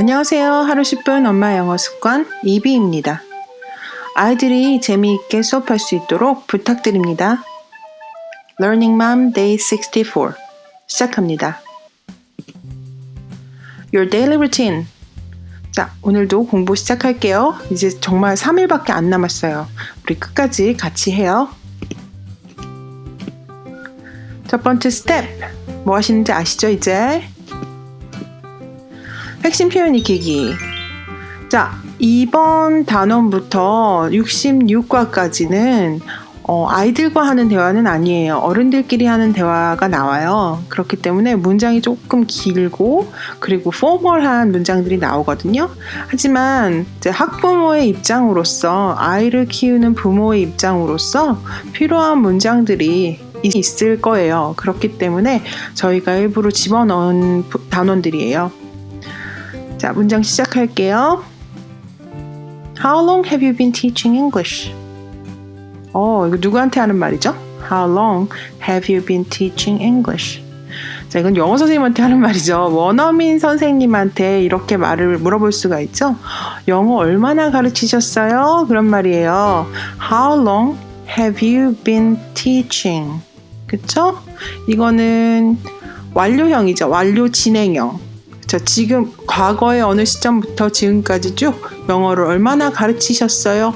안녕하세요. 하루 10분 엄마 영어 습관 이비입니다. 아이들이 재미있게 수업할 수 있도록 부탁드립니다. Learning Mom Day 64 시작합니다. Your daily routine. 자, 오늘도 공부 시작할게요. 이제 정말 3일밖에 안 남았어요. 우리 끝까지 같이 해요. 첫 번째 스텝. 뭐 하시는지 아시죠, 이제? 핵심 표현 익히기. 자, 이번 단원부터 66과까지는 어, 아이들과 하는 대화는 아니에요. 어른들끼리 하는 대화가 나와요. 그렇기 때문에 문장이 조금 길고 그리고 포멀한 문장들이 나오거든요. 하지만 학부모의 입장으로서 아이를 키우는 부모의 입장으로서 필요한 문장들이 있을 거예요. 그렇기 때문에 저희가 일부러 집어넣은 단원들이에요. 자, 문장 시작할게요. How long have you been teaching English? 어, 이거 누구한테 하는 말이죠? How long have you been teaching English? 자, 이건 영어 선생님한테 하는 말이죠. 원어민 선생님한테 이렇게 말을 물어볼 수가 있죠. 영어 얼마나 가르치셨어요? 그런 말이에요. How long have you been teaching? 그쵸? 이거는 완료형이죠. 완료 진행형. 자, 지금 과거의 어느 시점부터 지금까지 쭉 영어를 얼마나 가르치셨어요?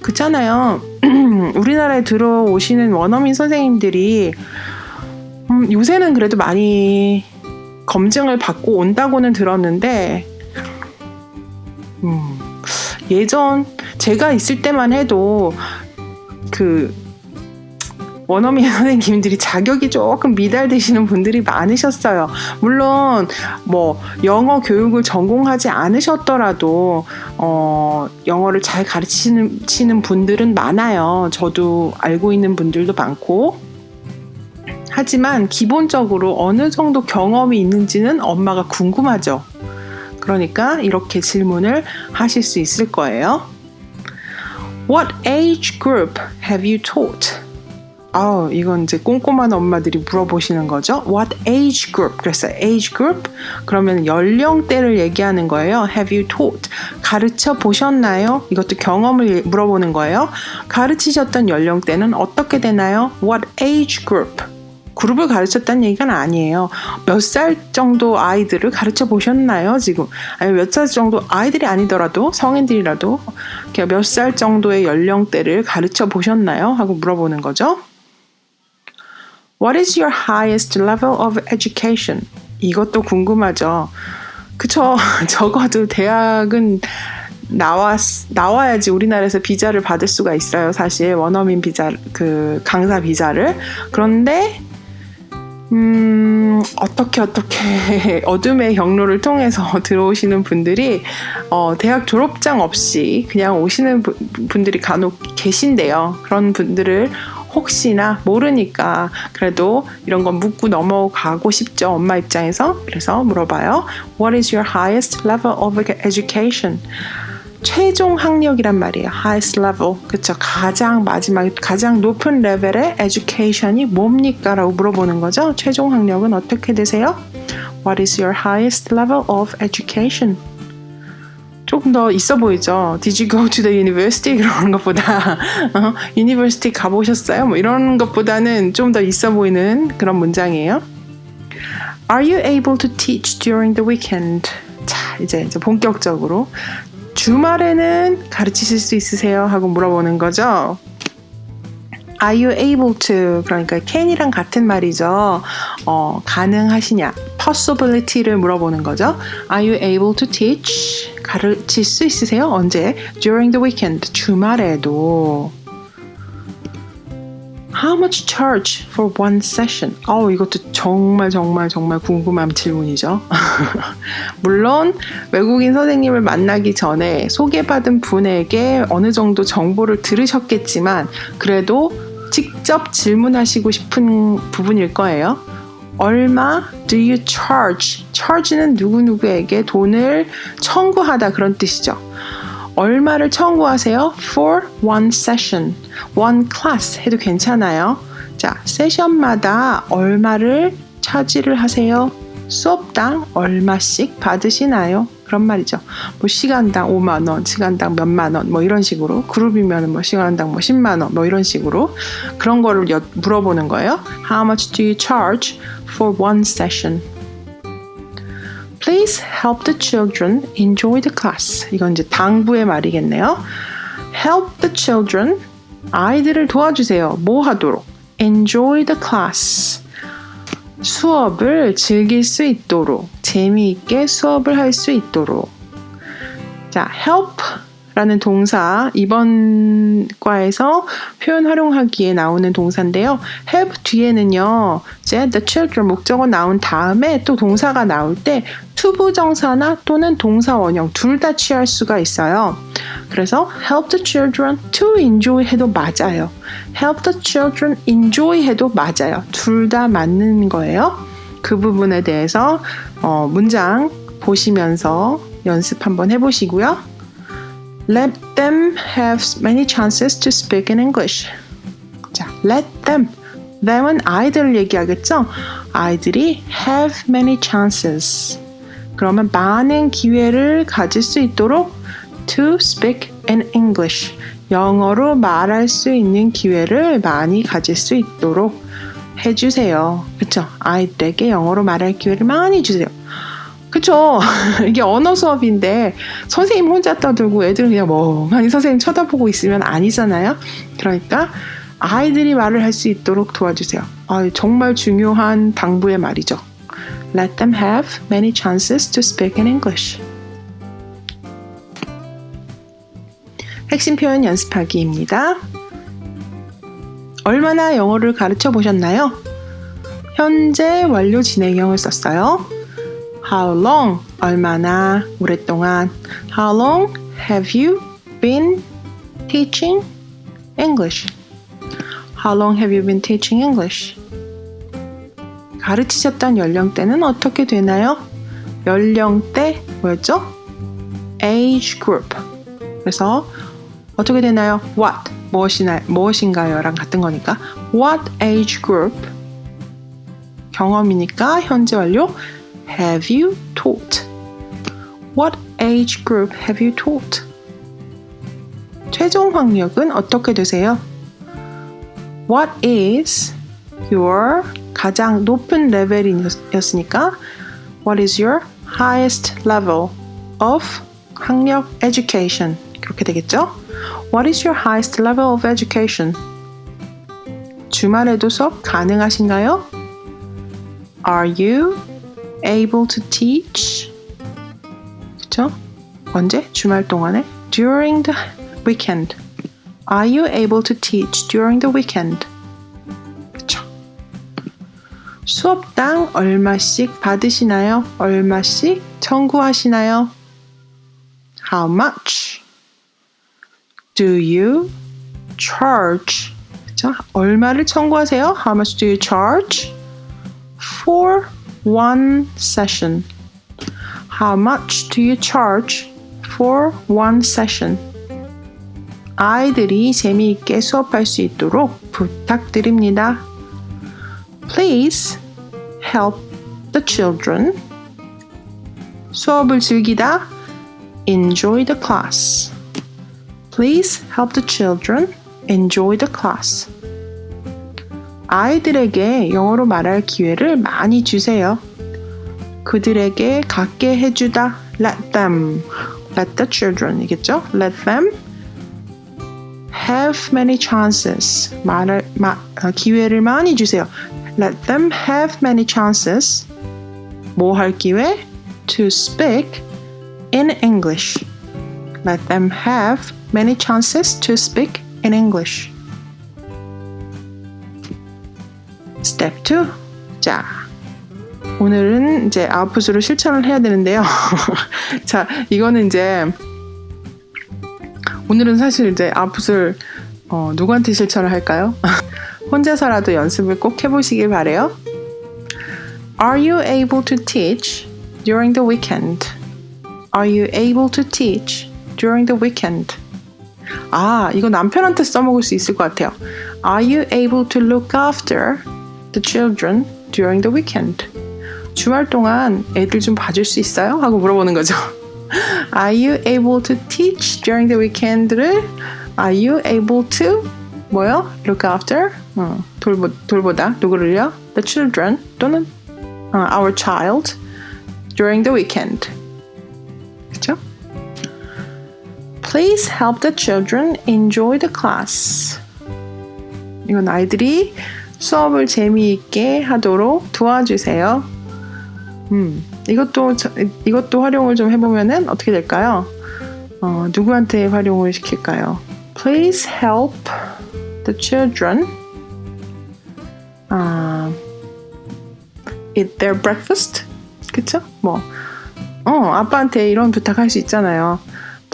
그렇잖아요. 우리나라에 들어오시는 원어민 선생님들이 음, 요새는 그래도 많이 검증을 받고 온다고는 들었는데 음, 예전 제가 있을 때만 해도 그 원어민 선생님들이 자격이 조금 미달되시는 분들이 많으셨어요. 물론 뭐 영어 교육을 전공하지 않으셨더라도 어, 영어를 잘 가르치는 분들은 많아요. 저도 알고 있는 분들도 많고. 하지만 기본적으로 어느 정도 경험이 있는지는 엄마가 궁금하죠. 그러니까 이렇게 질문을 하실 수 있을 거예요. What age group have you taught? 아, 이건 이제 꼼꼼한 엄마들이 물어보시는 거죠. What age group? 그래서 age group 그러면 연령대를 얘기하는 거예요. Have you taught? 가르쳐 보셨나요? 이것도 경험을 물어보는 거예요. 가르치셨던 연령대는 어떻게 되나요? What age group? 그룹을 가르쳤다는 얘기가 아니에요. 몇 살 정도 아이들을 가르쳐 보셨나요? 지금 아니 몇 살 정도 아이들이 아니더라도 성인들이라도 몇 살 정도의 연령대를 가르쳐 보셨나요? 하고 물어보는 거죠. What is your highest level of education? 이것도 궁금하죠. 그쵸. 적어도 대학은 나왔, 나와야지 우리나라에서 비자를 받을 수가 있어요. 사실 원어민 비자, 그 강사 비자를. 그런데, 음, 어떻게 어떻게 어둠의 경로를 통해서 들어오시는 분들이 어, 대학 졸업장 없이 그냥 오시는 분들이 간혹 계신데요. 그런 분들을 혹시나 모르니까 그래도 이런 건 묻고 넘어가고 싶죠. 엄마 입장에서. 그래서 물어봐요. What is your highest level of education? 최종 학력이란 말이에요. highest level. 그쵸. 가장 마지막, 가장 높은 레벨의 education이 뭡니까? 라고 물어보는 거죠. 최종 학력은 어떻게 되세요? What is your highest level of education? 조금 더 있어 보이죠. Did you go to the university? 그러는 것보다 어, university 가보셨어요? 뭐 이런 것보다는 좀 더 있어 보이는 그런 문장이에요. Are you able to teach during the weekend? 자, 이제, 이제 본격적으로 주말에는 가르치실 수 있으세요? 하고 물어보는 거죠. Are you able to? 그러니까 can이랑 같은 말이죠. 어, 가능하시냐? possibility를 물어보는 거죠. Are you able to teach? 가르칠 수 있으세요? 언제? During the weekend. 주말에도. How much charge for one session? 어, 이것도 정말 정말 정말 궁금한 질문이죠. 물론 외국인 선생님을 만나기 전에 소개받은 분에게 어느 정도 정보를 들으셨겠지만 그래도 직접 질문하시고 싶은 부분일 거예요. 얼마 do you charge? charge는 누구누구에게 돈을 청구하다 그런 뜻이죠. 얼마를 청구하세요? for one session, one class 해도 괜찮아요. 자, 세션마다 얼마를 차지를 하세요? 수업당 얼마씩 받으시나요? 그런 말이죠. 뭐 시간당 5만 원, 시간당 몇만 원, 뭐 이런 식으로 그룹이면 뭐 시간당 뭐 10만 원, 뭐 이런 식으로 그런 거를 여, 물어보는 거예요. How much do you charge for one session? Please help the children enjoy the class. 이건 이제 당부의 말이겠네요. Help the children. 아이들을 도와주세요. 뭐 하도록? Enjoy the class. 수업을 즐길 수 있도록, 재미있게 수업을 할 수 있도록. 자, help 라는 동사 이번 과에서 표현 활용하기에 나오는 동사인데요. help 뒤에는요. 이제 the children 목적어 나온 다음에 또 동사가 나올 때 투부정사나 또는 동사 원형 둘 다 취할 수가 있어요. 그래서 help the children to enjoy 해도 맞아요. help the children enjoy 해도 맞아요. 둘 다 맞는 거예요. 그 부분에 대해서 어, 문장 보시면서 연습 한번 해보시고요. Let them have many chances to speak in English. 자, let them. them은 아이들을 얘기하겠죠? 아이들이 have many chances. 그러면 많은 기회를 가질 수 있도록 to speak in English. 영어로 말할 수 있는 기회를 많이 가질 수 있도록 해주세요. 그쵸? 아이들에게 영어로 말할 기회를 많이 주세요. 그쵸? 이게 언어 수업인데 선생님 혼자 떠들고 애들 그냥 멍하니 선생님 쳐다보고 있으면 아니잖아요. 그러니까 아이들이 말을 할 수 있도록 도와주세요. 아, 정말 중요한 당부의 말이죠. Let them have many chances to speak in English. 핵심 표현 연습하기입니다. 얼마나 영어를 가르쳐 보셨나요? 현재 완료 진행형을 썼어요. How long? 얼마나 오랫동안. How long have you been teaching English? How long have you been teaching English? 가르치셨던 연령대는 어떻게 되나요? 연령대 뭐였죠? age group. 그래서 어떻게 되나요? What 무엇이나 무엇인가요랑 같은 거니까 What age group? 경험이니까 현재 완료 have you taught? What age group have you taught? 최종 학력은 어떻게 되세요? What is your 가장 높은 레벨이었으니까 What is your highest level of 학력 education? 그렇게 되겠죠? What is your highest level of education? 주말에도 수업 가능하신가요? Are you able to teach? 그쵸? 언제? 주말 동안에? During the weekend. Are you able to teach during the weekend? 그쵸? 수업당 얼마씩 받으시나요? 얼마씩 청구하시나요? How much do you charge? 그쵸? 얼마를 청구하세요? How much do you charge for one session? How much do you charge for one session? 아이들이 재미있게 수업할 수 있도록 부탁드립니다. Please help the children. 수업을 즐기다. Enjoy the class. Please help the children enjoy the class. 아이들에게 영어로 말할 기회를 많이 주세요. 그들에게 갖게 해주다. Let them. Let the children. 이겠죠? Let them have many chances. 말을, 마, 기회를 많이 주세요. Let them have many chances. 뭐 할 기회? To speak in English. Let them have many chances to speak in English. Step 2. 자, 오늘은 이제 아웃풋으로 실천을 해야 되는데요. 자, 이거는 이제 오늘은 사실 이제 아웃풋을 어, 누구한테 실천을 할까요? 혼자서라도 연습을 꼭 해보시길 바래요. Are you able to teach during the weekend? Are you able to teach during the weekend? 아, 이거 남편한테 써먹을 수 있을 것 같아요. Are you able to look after the children during the weekend? 주말 동안 애들 좀 봐줄 수 있어요? 하고 물어보는 거죠. Are you able to teach during the weekend를 Are you able to 뭐요? Look after 어, 돌보, 돌보다 누구를요? The children 또는 어, our child during the weekend 그렇죠? Please help the children enjoy the class. 이건 아이들이 수업을 재미있게 하도록 도와주세요. 음, 이것도 저- 이것도 활용을 좀 해보면은 어떻게 될까요? 어, 누구한테 활용을 시킬까요? Please help the children 아, eat their breakfast. 그쵸? 뭐, 어, 아빠한테 이런 부탁할 수 있잖아요.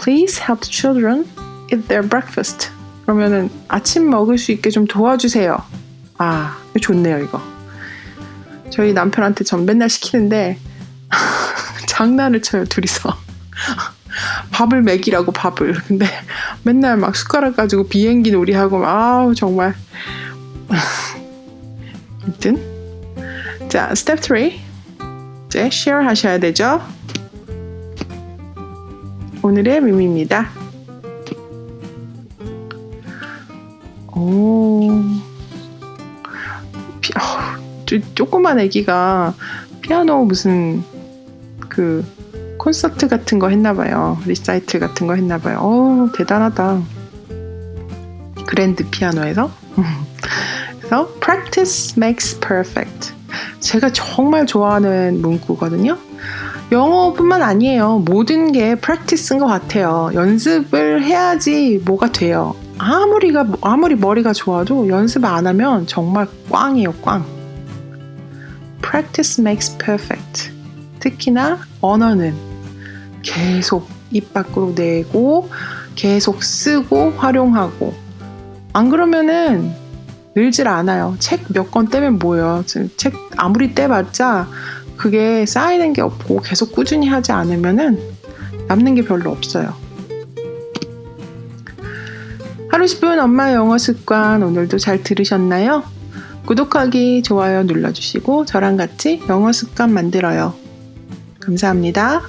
Please help the children eat their breakfast. 그러면은 아침 먹을 수 있게 좀 도와주세요. 아, 좋네요, 이거. 저희 남편한테 전 맨날 시키는데 장난을 쳐요, 둘이서. 밥을 먹이라고 밥을. 근데 맨날 막 숟가락 가지고 비행기 놀이하고 막, 아우 정말. 아무튼 자, 스텝 3. 이제 share 하셔야 되죠. 오늘의 밈입니다. 오, 피, 어, 조, 조그만 애기가 피아노 무슨 그 콘서트 같은 거 했나봐요. 리사이틀 같은 거 했나봐요. 오, 대단하다. 그랜드 피아노에서. 그래서 practice makes perfect. 제가 정말 좋아하는 문구거든요. 영어뿐만 아니에요. 모든 게 practice인 것 같아요. 연습을 해야지 뭐가 돼요. 아무리가 아무리 머리가 좋아도 연습 안 하면 정말 꽝이에요, 꽝. Practice makes perfect. 특히나 언어는 계속 입 밖으로 내고 계속 쓰고 활용하고 안 그러면은 늘질 않아요. 책 몇 권 떼면 뭐예요? 책 아무리 떼봤자 그게 쌓이는 게 없고 계속 꾸준히 하지 않으면은 남는 게 별로 없어요. 하루 10분 엄마 영어 습관 오늘도 잘 들으셨나요? 구독하기, 좋아요 눌러주시고 저랑 같이 영어 습관 만들어요. 감사합니다.